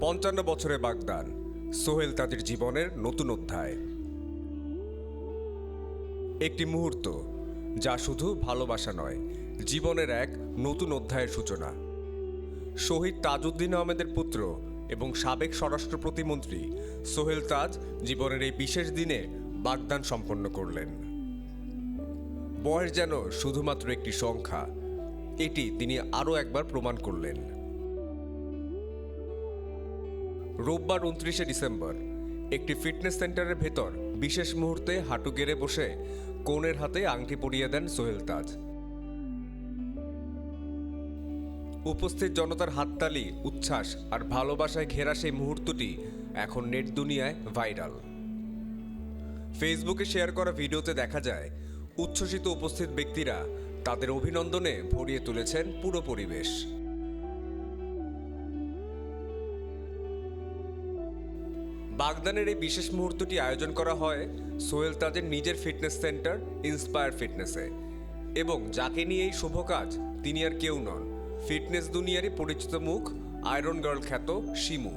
পঞ্চান্ন বছরে বাগদান, সোহেল তাদের জীবনের নতুন অধ্যায়। একটি মুহূর্ত যা শুধু ভালোবাসা নয়, জীবনের এক নতুন অধ্যায়ের সূচনা। শহীদ তাজউদ্দিন আহমেদের পুত্র এবং সাবেক স্বরাষ্ট্র প্রতিমন্ত্রী সোহেল তাজ জীবনের এই বিশেষ দিনে বাগদান সম্পন্ন করলেন। বয়স যেন শুধুমাত্র একটি সংখ্যা, এটি তিনি আরও একবার প্রমাণ করলেন। রোববার উনত্রিশে ডিসেম্বর। একটি ফিটনেস সেন্টারের ভেতর বিশেষ মুহূর্তে হাঁটু গেড়ে বসে কনের হাতে আংটি পরিয়ে দেন সোহেল তাজ। উপস্থিত জনতার হাততালি, উচ্ছ্বাস আর ভালোবাসায় ঘেরা সেই মুহূর্তটি এখন নেট দুনিয়ায় ভাইরাল। ফেসবুকে শেয়ার করা ভিডিওতে দেখা যায়, উচ্ছ্বসিত উপস্থিত ব্যক্তিরা তাদের অভিনন্দনে ভরিয়ে তুলেছেন পুরো পরিবেশ। বাগদানের এই বিশেষ মুহূর্তটি আয়োজন করা হয় সোহেল তাজের নিজের ফিটনেস সেন্টার ইন্সপায়ার ফিটনেসে। এবং যাকে নিয়ে এই শুভ কাজ, তিনি আর কেউ নন। ফিটনেস দুনিয়ারই পরিচিত মুখ, আয়রন গার্ল খ্যাত শিমু।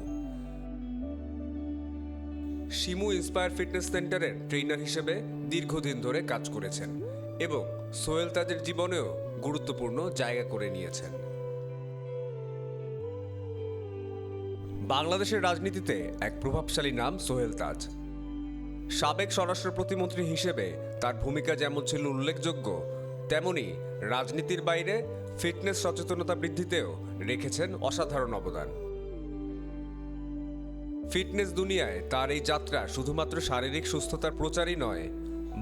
শিমু ইন্সপায়ার ফিটনেস সেন্টারের ট্রেনার হিসেবে দীর্ঘদিন ধরে কাজ করেছেন এবং সোহেল তাজের জীবনেও গুরুত্বপূর্ণ জায়গা করে নিয়েছেন। বাংলাদেশের রাজনীতিতে এক প্রভাবশালী নাম সোহেল তাজ। সাবেক স্বরাষ্ট্র প্রতিমন্ত্রী হিসেবে তার ভূমিকা যেমন ছিল উল্লেখযোগ্য, তেমনি রাজনীতির বাইরে ফিটনেস সচেতনতা বৃদ্ধিতেও রেখেছেন অসাধারণ অবদান। ফিটনেস দুনিয়ায় তার এই যাত্রা শুধুমাত্র শারীরিক সুস্থতার প্রচারই নয়,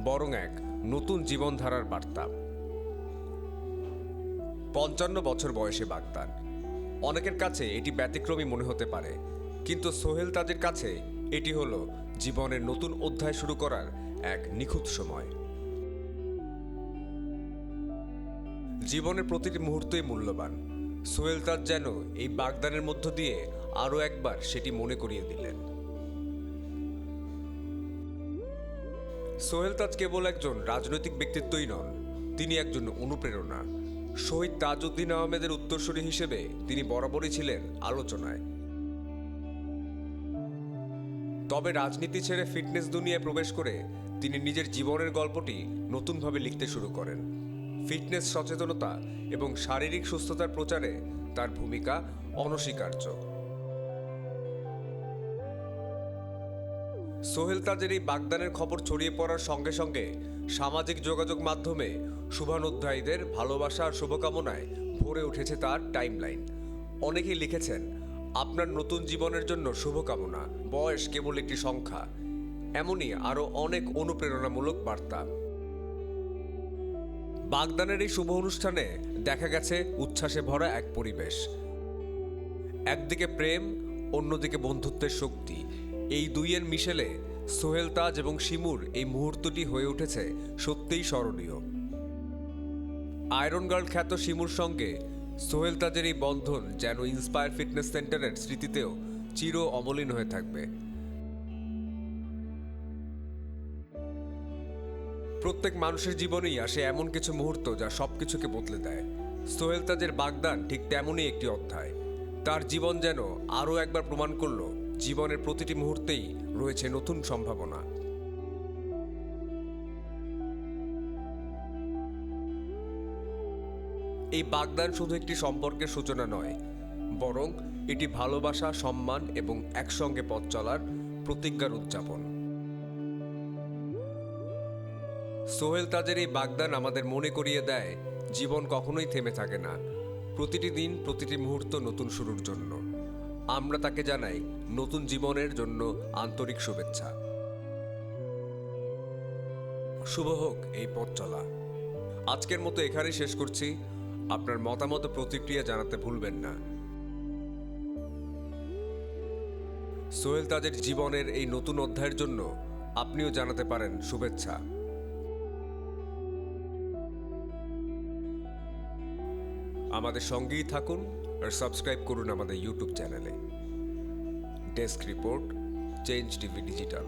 বরং এক নতুন জীবনধারার বার্তা। পঞ্চান্ন বছর বয়সে বাগদান। অনেকের কাছে এটি ব্যতিক্রমী মনে হতে পারে। কিন্তু সোহেল তাদের কাছে এটি হলো জীবনের নতুন অধ্যায় শুরু করার এক নিখুঁত সময়। জীবনের প্রতিটি মুহূর্তই মূল্যবান। সোহেল তাজ যেন এই বাগদানের মধ্য দিয়ে আরও একবার সেটি মনে করিয়ে দিলেন। সোহেল তাজ কেবল একজন রাজনৈতিক ব্যক্তিত্বই নন, তিনি একজন অনুপ্রেরণা। শহীদ তাজউদ্দিন আহমেদের উত্তরসূরি হিসেবে তিনি বরাবরই ছিলেন আলোচনায়। তবে রাজনীতি ছেড়ে ফিটনেস দুনিয়ায় প্রবেশ করে তিনি নিজের জীবনের গল্পটি নতুনভাবে লিখতে শুরু করেন। ফিটনেস সচেতনতা এবং শারীরিক সুস্থতার প্রচারে তার ভূমিকা অনস্বীকার্য। সোহেল তাজের এই বাগদানের খবর ছড়িয়ে পড়ার সঙ্গে সঙ্গে সামাজিক যোগাযোগ মাধ্যমে শুভানুধ্যায়ীদের ভালোবাসা আর শুভকামনায় ভরে উঠেছে তার টাইমলাইন অনেকেই লিখেছেন, আপনার নতুন জীবনের জন্য শুভকামনা, বয়স কেবল একটি সংখ্যা। এমনই আরও অনেক অনুপ্রেরণামূলক বার্তা। বাগদানের এই শুভ অনুষ্ঠানে দেখা গেছে উচ্ছ্বাসে ভরা এক পরিবেশ। একদিকে প্রেম, অন্যদিকে বন্ধুত্বের শক্তি। এই দুইয়ের মিশেলে সোহেল তাজ এবং শিমুর এই মুহূর্তটি হয়ে উঠেছে সত্যিই স্মরণীয়। আয়রন গার্ল খ্যাত শিমুর সঙ্গে সোহেল তাজের এই বন্ধন যেন ইন্সপায়ার ফিটনেস সেন্টারের স্মৃতিতেও চির অমলিন হয়ে থাকবে। প্রত্যেক মানুষের জীবনেই আসে এমন কিছু মুহূর্ত যা সবকিছুকে বদলে দেয়। সোহেল তাজের বাগদান ঠিক তেমনই একটি অধ্যায়। তার জীবন যেন আরও একবার প্রমাণ করল জীবনের প্রতিটি মুহূর্তেই রয়েছে নতুন সম্ভাবনা। এই বাগদান শুধু একটি সম্পর্কের সূচনা নয়, বরং এটি ভালোবাসা, সম্মান এবং একসঙ্গে পথ চলার প্রতিজ্ঞার উদযাপন। সোহেল তাজের এই বাগদান আমাদের মনে করিয়ে দেয়, জীবন কখনোই থেমে থাকে না। প্রতিটি দিন, প্রতিটি মুহূর্ত নতুন শুরুর জন্য। আমরা তাকে জানাই নতুন জীবনের জন্য আন্তরিক শুভেচ্ছা। শুভ হোক এই পথ চলা। আজকের মতো এখানেই শেষ করছি। আপনার মতামত প্রতিক্রিয়া জানাতে ভুলবেন না। সোহেল তাদের জীবনের এই নতুন অধ্যায়ের জন্য আপনিও জানাতে পারেন শুভেচ্ছা। আমাদের সঙ্গেই থাকুন। আর সাবস্ক্রাইব করুন আমাদের ইউটিউব চ্যানেলে। Desk report change TV digital